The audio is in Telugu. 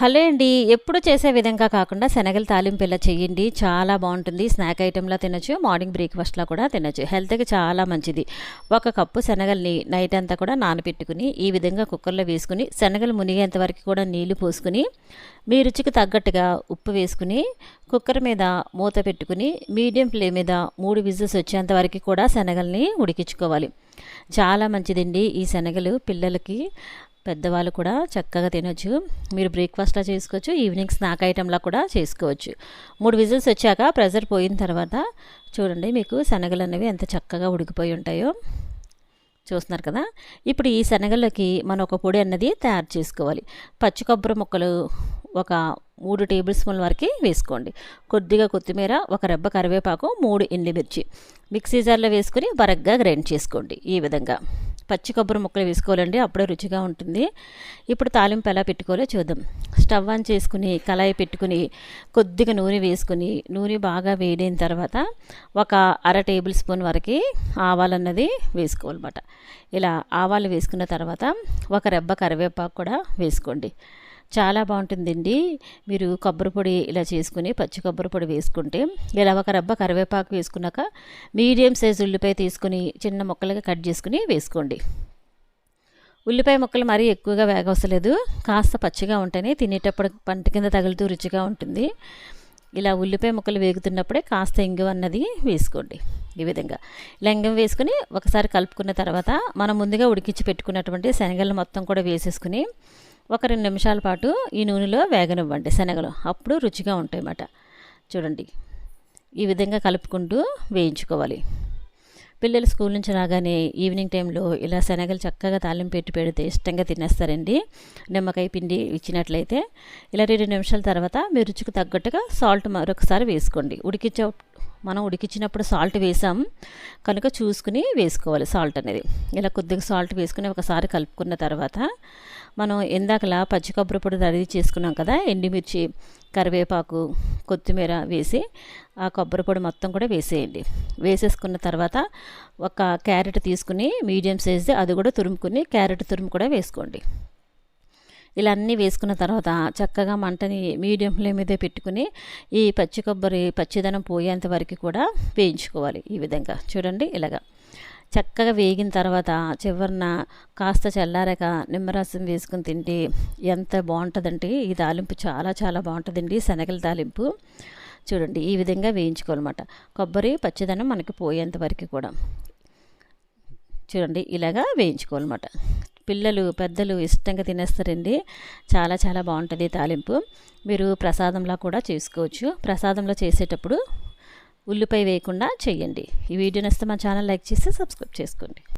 హలో అండి. ఎప్పుడు చేసే విధంగా కాకుండా శనగలు తాలింపు ఇలా చేయండి. చాలా బాగుంటుంది. స్నాక్ ఐటెంలా తినచ్చు మార్నింగ్ బ్రేక్ఫాస్ట్లో కూడా తినచ్చు. హెల్త్కి చాలా మంచిది. ఒక కప్పు శనగల్ని నైట్ అంతా కూడా నానబెట్టుకుని ఈ విధంగా కుక్కర్లో వేసుకుని శనగలు మునిగేంత వరకు కూడా నీళ్ళు పోసుకుని మీ రుచికి తగ్గట్టుగా ఉప్పు వేసుకుని కుక్కర్ మీద మూత పెట్టుకుని మీడియం ఫ్లేమ్ మీద మూడు విజిల్స్ వచ్చేంత వరకు కూడా శనగల్ని ఉడికించుకోవాలి. చాలా మంచిదండి ఈ శనగలు పిల్లలకి. పెద్దవాళ్ళు కూడా చక్కగా తినొచ్చు. మీరు బ్రేక్ఫాస్ట్లా చేసుకోవచ్చు ఈవినింగ్ స్నాక్ ఐటెంలా కూడా చేసుకోవచ్చు. మూడు విజిల్స్ వచ్చాక ప్రెజర్ పోయిన తర్వాత చూడండి మీకు శనగలు అనేవి ఎంత చక్కగా ఉడికిపోయి ఉంటాయో. చూస్తున్నారు కదా? ఇప్పుడు ఈ శనగలకి మనం ఒక పొడి అన్నది తయారు చేసుకోవాలి. పచ్చి కొబ్బరి ముక్కలు ఒక మూడు టేబుల్ స్పూన్ల వరకు వేసుకోండి. కొద్దిగా కొత్తిమీర ఒక రెబ్బ కరివేపాకు మూడు ఎండుమిర్చి. మిక్సీ జార్లో వేసుకొని బరగ్గా గ్రైండ్ చేసుకోండి ఈ విధంగా. పచ్చి కొబ్బరి ముక్కలు వేసుకోవాలండి అప్పుడే రుచిగా ఉంటుంది. ఇప్పుడు తాలింపు ఎలా పెట్టుకోవాలో చూద్దాం. స్టవ్ ఆన్ చేసుకుని కళాయి పెట్టుకుని కొద్దిగా నూనె వేసుకుని నూనె బాగా వేడిన తర్వాత ఒక అర టేబుల్ స్పూన్ వరకు ఆవాలన్నది వేసుకోవాలన్నమాట. ఇలా ఆవాలు వేసుకున్న తర్వాత ఒక రెబ్బ కరివేపాకు కూడా వేసుకోండి. చాలా బాగుంటుందండి. మీరు కొబ్బరి పొడి ఇలా చేసుకుని పచ్చి కొబ్బరి పొడి వేసుకుంటే ఇలా ఒక రబ్బ కరివేపాకు వేసుకున్నాక మీడియం సైజ్ ఉల్లిపాయ తీసుకుని చిన్న ముక్కలుగా కట్ చేసుకుని వేసుకోండి. ఉల్లిపాయ ముక్కలు మరీ ఎక్కువగా వేగవసలేదు. కాస్త పచ్చిగా ఉంటేనే తినేటప్పుడు పంట కింద తగులుతూ రుచిగా ఉంటుంది. ఇలా ఉల్లిపాయ ముక్కలు వేగుతున్నప్పుడే కాస్త ఇంగు అన్నది వేసుకోండి. ఈ విధంగా. లెంగం వేసుకుని ఒకసారి కలుపుకున్న తర్వాత మనం ముందుగా ఉడికించి పెట్టుకున్నటువంటి శనగలు మొత్తం కూడా వేసేసుకుని ఒక రెండు నిమిషాల పాటు ఈ నూనెలో వేగనివ్వండి. శనగలు అప్పుడు రుచిగా ఉంటాయి అన్నమాట చూడండి. ఈ విధంగా కలుపుకుంటూ వేయించుకోవాలి. పిల్లలు స్కూల్ నుంచి రాగానే ఈవినింగ్ టైంలో ఇలా శనగలు చక్కగా తాలింపు పెట్టి పెడితే ఇష్టంగా తినేస్తారండి. నిమ్మకాయ పిండి ఇచ్చినట్లయితే ఇలా రెండు నిమిషాల తర్వాత మీ రుచికి తగ్గట్టుగా సాల్ట్ మరొకసారి వేసుకోండి. ఉడికించే మనం ఉడికించినప్పుడు సాల్ట్ వేసాం. కనుక చూసుకుని వేసుకోవాలి సాల్ట్ అనేది. ఇలా కొద్దిగా సాల్ట్ వేసుకుని ఒకసారి కలుపుకున్న తర్వాత మనం ఇందాకలా పచ్చి కొబ్బరి పొడి రెడీ చేసుకున్నాం కదా ఎండుమిర్చి కరివేపాకు కొత్తిమీర వేసి ఆ కొబ్బరి పొడి మొత్తం కూడా వేసేయండి. వేసేసుకున్న తర్వాత ఒక క్యారెట్ తీసుకుని మీడియం సైజ్ అది కూడా తురుముకుని క్యారెట్ తురుము కూడా వేసుకోండి. ఇలా అన్నీ వేసుకున్న తర్వాత చక్కగా మంటని మీడియం ఫ్లేమ్ మీదే పెట్టుకుని ఈ పచ్చి కొబ్బరి పచ్చిదనం పోయేంత వరకు కూడా వేయించుకోవాలి ఈ విధంగా. చూడండి ఇలాగా. చక్కగా వేగిన తర్వాత చివరిన కాస్త చల్లారాక నిమ్మరసం వేసుకుని తింటే ఎంత బాగుంటుందంటే ఈ తాలింపు చాలా చాలా బాగుంటుందండి శనగల తాలింపు. చూడండి ఈ విధంగా వేయించుకోవాలన్నమాట. కొబ్బరి పచ్చిదనం మనకి పోయేంత వరకు కూడా. చూడండి ఇలాగా వేయించుకోవాలన్నమాట. పిల్లలు పెద్దలు ఇష్టంగా తినేస్తారండి. చాలా చాలా బాగుంటుంది తాలింపు. మీరు ప్రసాదంలా కూడా చేసుకోవచ్చు. ప్రసాదంలో చేసేటప్పుడు ఉల్లిపాయ వేయకుండా చేయండి. ఈ వీడియో నస్తే మా ఛానల్ లైక్ చేసి సబ్స్క్రైబ్ చేసుకోండి.